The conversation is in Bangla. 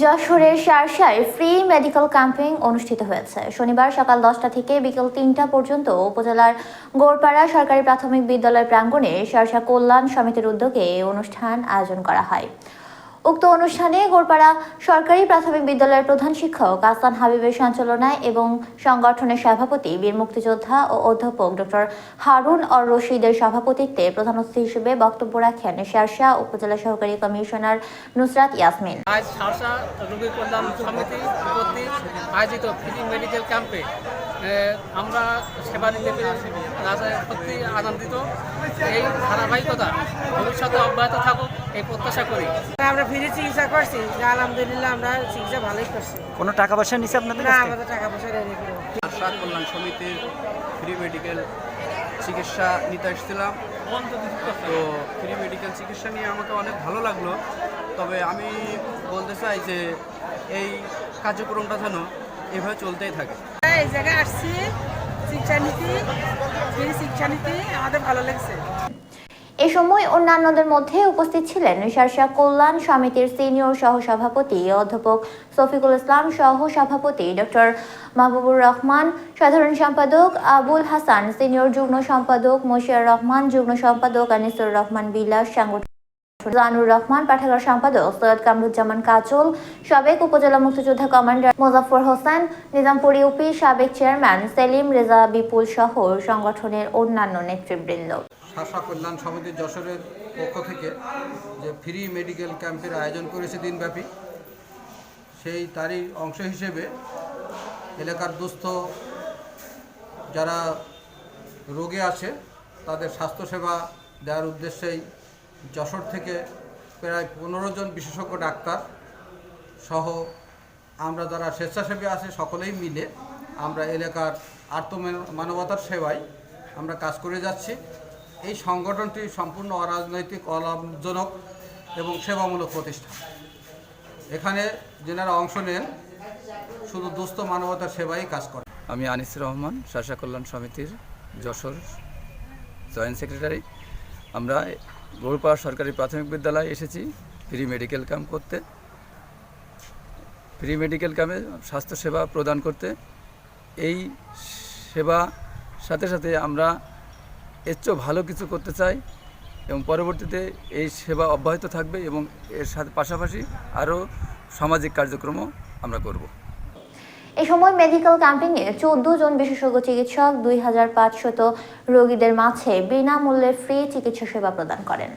যশোরের শারশায় ফ্রি মেডিকেল ক্যাম্পিং অনুষ্ঠিত হয়েছে। শনিবার সকাল দশটা থেকে বিকেল তিনটা পর্যন্ত উপজেলার গোরপাড়া সরকারি প্রাথমিক বিদ্যালয় প্রাঙ্গণে শারশা কল্যাণ সমিতির উদ্যোগে অনুষ্ঠান আয়োজন করা হয়। উক্ত অনুষ্ঠানে গোড়পাড়া সরকারি প্রাথমিক বিদ্যালয়ের প্রধান শিক্ষক আসান হাবিবের সঞ্চালনায় এবং সংগঠনের সভাপতি, বীর মুক্তিযোদ্ধা ও অধ্যাপক ডক্টর হারুন অর রশিদের সভাপতিত্বে প্রধান অতিথি হিসেবে বক্তব্য রাখেন শারশা উপজেলা সহকারী কমিশনার নুসরাত ইয়াসমিন। আজ সারসা রোগী কল্যাণ সমিতি আয়োজিত মেডিকেল ক্যাম্পে আমরা সেবা নিতে পেরে রাজা সত্যি আনন্দিত। এই ধারাবাহিকতা ভবিষ্যতে অব্যাহত থাকুক এই প্রত্যাশা করি। আমরা ফ্রি চিকিৎসা করছি। যা আলহামদুলিল্লাহ আমরা চিকিৎসা ভালোই করছি। কোনো টাকা পয়সা নিছে আপনাদের না? আমাদের টাকা পয়সা করে। আশা কল্যাণ সমিতির ফ্রি মেডিকেল চিকিৎসা নিতে এসেছিলাম তো ফ্রি মেডিকেল চিকিৎসা নিয়ে আমাকে অনেক ভালো লাগল। তবে আমি বলতে চাই যে এই কার্যক্রমটা যেন এভাবে চলতেই থাকে। এই জায়গায় আসছি আমাদের ভালো এ সময় অন্যান্যদের মধ্যে উপস্থিত ছিলেন শারশা কল্যাণ সমিতির সিনিয়র সহসভাপতি অধ্যাপক শফিকুল ইসলাম সহ সভাপতি ডক্টর মাহবুবুর রহমান, সাধারণ সম্পাদক আবুল হাসান, সিনিয়র যুগ্ম সম্পাদক মশিয়ার রহমান, যুগ্ম সম্পাদক আনিসুর রহমান বিলাস, সাংগঠনিক জানুর রহমান, পাঠাগার সম্পাদক সৈয়দ কামরুজ্জামান কাজল, সাবেক উপজেলা মুক্তিযোদ্ধা কমান্ডার মোজাফর হোসেন, নিজামপুর ইউপি সাবেক চেয়ারম্যান সেলিম রেজা বিপুল সহ সংগঠনের অন্যান্য নেতৃবৃন্দ। শাসা কল্যাণ সমিতি যশোরের পক্ষ থেকে যে ফ্রি মেডিকেল ক্যাম্পের আয়োজন করেছে দিনব্যাপী, সেই তারই অংশ হিসেবে এলাকার দুস্থ যারা রোগে আছে, তাদের স্বাস্থ্যসেবা দেওয়ার উদ্দেশ্যেই যশোর থেকে প্রায় পনেরো জন বিশেষজ্ঞ ডাক্তার সহ আমরা যারা স্বেচ্ছাসেবী আছে সকলেই মিলে আমরা এলাকার আর্থ মানবতার সেবায় আমরা কাজ করে যাচ্ছি। এই সংগঠনটি সম্পূর্ণ অরাজনৈতিক, অলাভজনক এবং সেবামূলক প্রতিষ্ঠান। এখানে যেনারা অংশ নেন, শুধু দুস্থ মানবতার সেবাই কাজ করে। আমি আনিসুর রহমান শাসা কল্যাণ সমিতির যশোর জয়েন্ট সেক্রেটারি। আমরা গৌরপাড়া সরকারি প্রাথমিক বিদ্যালয়ে এসেছি ফ্রি মেডিকেল ক্যাম্প করতে। ফ্রি মেডিকেল ক্যাম্পে স্বাস্থ্যসেবা প্রদান করতে। এই সেবা সাথে সাথে আমরা এর চেয়েও ভালো কিছু করতে চাই এবং পরবর্তীতে এই সেবা অব্যাহত থাকবে এবং এর সাথে পাশাপাশি আরও সামাজিক কার্যক্রমও আমরা করব। এ সময় মেডিকেল ক্যাম্পিংয়ে চোদ্দ জন বিশেষজ্ঞ চিকিৎসক, দুই হাজার পাঁচশত রোগীদের মাঝে বিনামূল্যে ফ্রি চিকিৎসা সেবা প্রদান করেন।